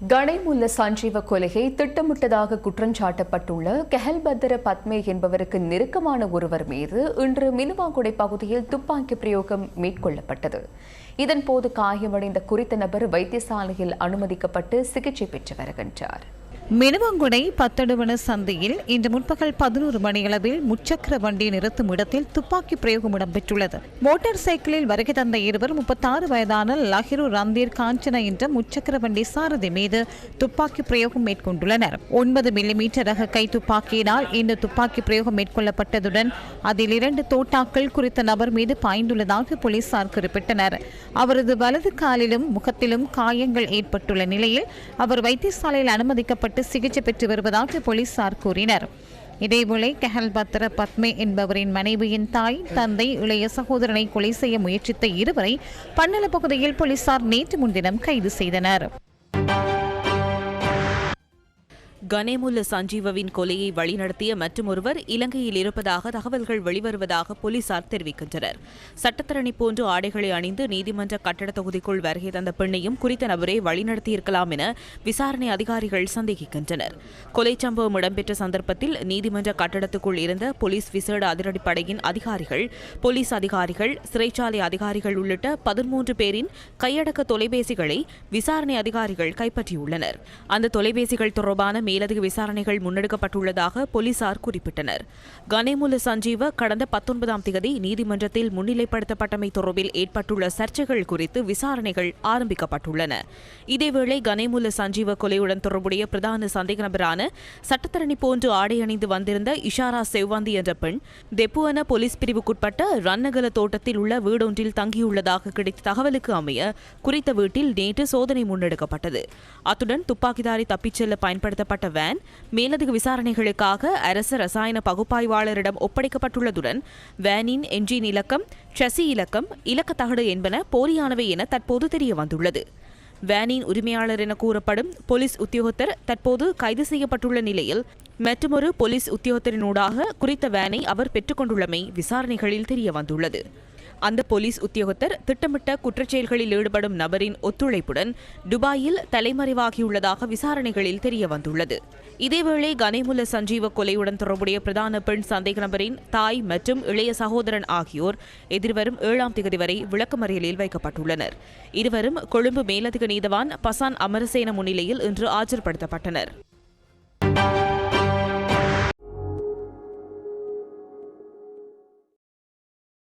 கணைமுல்ல சஞ்சீவ கொலையை திட்டமிட்டதாக குற்றஞ்சாட்டப்பட்டுள்ள கெஹல்பத்திர பத்மே என்பவருக்கு நெருக்கமான ஒருவர் மீது இன்று மினுவாங்குடை பகுதியில் துப்பாக்கி பிரயோகம் மேற்கொள்ளப்பட்டது. இதன்போது காயமடைந்த குறித்த நபர் வைத்தியசாலையில் அனுமதிக்கப்பட்டு சிகிச்சை பெற்று வருகின்றார். மினுவங்குடை பத்தடுவன சந்தையில் இன்று முற்பகல் பதினோரு மணியளவில் முச்சக்கர வண்டி நிறுத்தும் இடத்தில் துப்பாக்கி பிரயோகம் இடம்பெற்றுள்ளது. மோட்டார் சைக்கிளில் வருகை தந்த இருவர் முப்பத்தாறு வயதான லஹிரு ரந்தீர் காஞ்சன என்ற முச்சக்கர வண்டி சாரதி மீது துப்பாக்கி பிரயோகம் மேற்கொண்டுள்ளனர். ஒன்பது மில்லிமீட்டர் ரக கை துப்பாக்கியினால் இந்த துப்பாக்கி பிரயோகம் மேற்கொள்ளப்பட்டதுடன் அதில் இரண்டு தோட்டாக்கள் குறித்த நபர் மீது பாய்ந்துள்ளதாக போலீசார் குறிப்பிட்டனர். அவரது வலது காலிலும் முகத்திலும் காயங்கள் ஏற்பட்டுள்ள நிலையில் அவர் வைத்தியசாலையில் அனுமதிக்கப்பட்ட சிகிச்சை பெற்று வருவதாக போலீசார் கூறினர். இதேவேளை கெஹல் பத்ர பத்மே என்பவரின் மனைவியின் தாய் தந்தை இளைய சகோதரனை கொலை செய்ய முயற்சித்த இருவரை பன்னல பகுதியில் போலீசார் நேற்று முன்தினம் கைது செய்தனர். கனேமுல்ல சஞ்சீவவின் கொலையை வழிநடத்திய மற்றும் ஒருவர் இலங்கையில் இருப்பதாக தகவல்கள் வெளிவருவதாக போலீசார் தெரிவிக்கின்றனர். சட்டத்தரணி போன்று ஆடைகளை அணிந்து நீதிமன்ற கட்டட தொகுதிக்குள் வருகை தந்த பெண்ணையும் குறித்த நபரே வழிநடத்தியிருக்கலாம் என விசாரணை அதிகாரிகள் சந்தேகிக்கின்றனர். கொலை சம்பவம் இடம்பெற்ற சந்தர்ப்பத்தில் நீதிமன்ற கட்டடத்துக்குள் இருந்த போலீஸ் விசேட அதிரடிப்படையின் அதிகாரிகள் போலீஸ் அதிகாரிகள் சிறைச்சாலை அதிகாரிகள் உள்ளிட்ட பதிமூன்று பேரின் கையடக்க தொலைபேசிகளை விசாரணை அதிகாரிகள் கைப்பற்றியுள்ளனர். அந்த தொலைபேசிகள் தொடர்பான மேலதிக விசாரணைகள் முன்னெடுக்கப்பட்டுள்ளதாக போலீசார் குறிப்பிட்டனர். கனேமுல சஞ்சீவ கடந்த பத்தொன்பதாம் தேதி நீதிமன்றத்தில் முன்னிலைப்படுத்தப்பட்டமை தொடர்பில் ஏற்பட்டுள்ள சர்ச்சைகள் குறித்து விசாரணைகள் ஆரம்பிக்கப்பட்டுள்ளன. இதேவேளை கனேமுல சஞ்சீவ கொலையுடன் தொடர்புடைய பிரதான சந்தேக நபரான சட்டத்தரணி போன்று ஆடை அணிந்து வந்திருந்த இஷாரா செவ்வாந்தி என்ற பெண் தெப்புவன போலீஸ் பிரிவுக்குட்பட்ட ரன்னகல தோட்டத்தில் உள்ள வீடொன்றில் தங்கியுள்ளதாக கிடைத்த தகவலுக்கு அமைய குறித்த வீட்டில் நேற்று சோதனை முன்னெடுக்கப்பட்டது. அத்துடன் துப்பாக்கிதாரி தப்பிச் செல்ல பயன்படுத்தப்பட்ட வேன் மேலதிக விசாரணைகளுக்காக அரசு ரசாயன பகுப்பாய்வாளரிடம் ஒப்படைக்கப்பட்டுள்ளதுடன் வேனின் என்ஜின் இலக்கம் சசி இலக்கம் இலக்கத்தகடு என்பன போலியானவை என தற்போது தெரிய வந்துள்ளது. வேனின் உரிமையாளர் என கூறப்படும் போலீஸ் உத்தியோகத்தர் தற்போது கைது செய்யப்பட்டுள்ள நிலையில் மற்றொரு போலீஸ் உத்தியோகத்தரினூடாக குறித்த வேனை அவர் பெற்றுக்கொண்டுள்ளமை விசாரணைகளில் தெரிய வந்துள்ளது. அந்த போலீஸ் உத்தியோகத்தர் திட்டமிட்ட குற்றச்செயல்களில் ஈடுபடும் நபரின் ஒத்துழைப்புடன் துபாயில் தலைமறைவாகியுள்ளதாக விசாரணைகளில் தெரிய வந்துள்ளது இதேவேளை கனைமுல்ல சஞ்சீவ கொலையுடன் தொடர்புடைய பிரதான பெண் சந்தேக நபரின் தாய் மற்றும் இளைய சகோதரன் ஆகியோர் எதிர்வரும் ஏழாம் தேதி வரை விளக்கமறியலில் வைக்கப்பட்டுள்ளனர். இருவரும் கொழும்பு மேலதிக நீதவான் பசான் அமரசேன முன்னிலையில் இன்று ஆஜர்படுத்தப்பட்டனர்.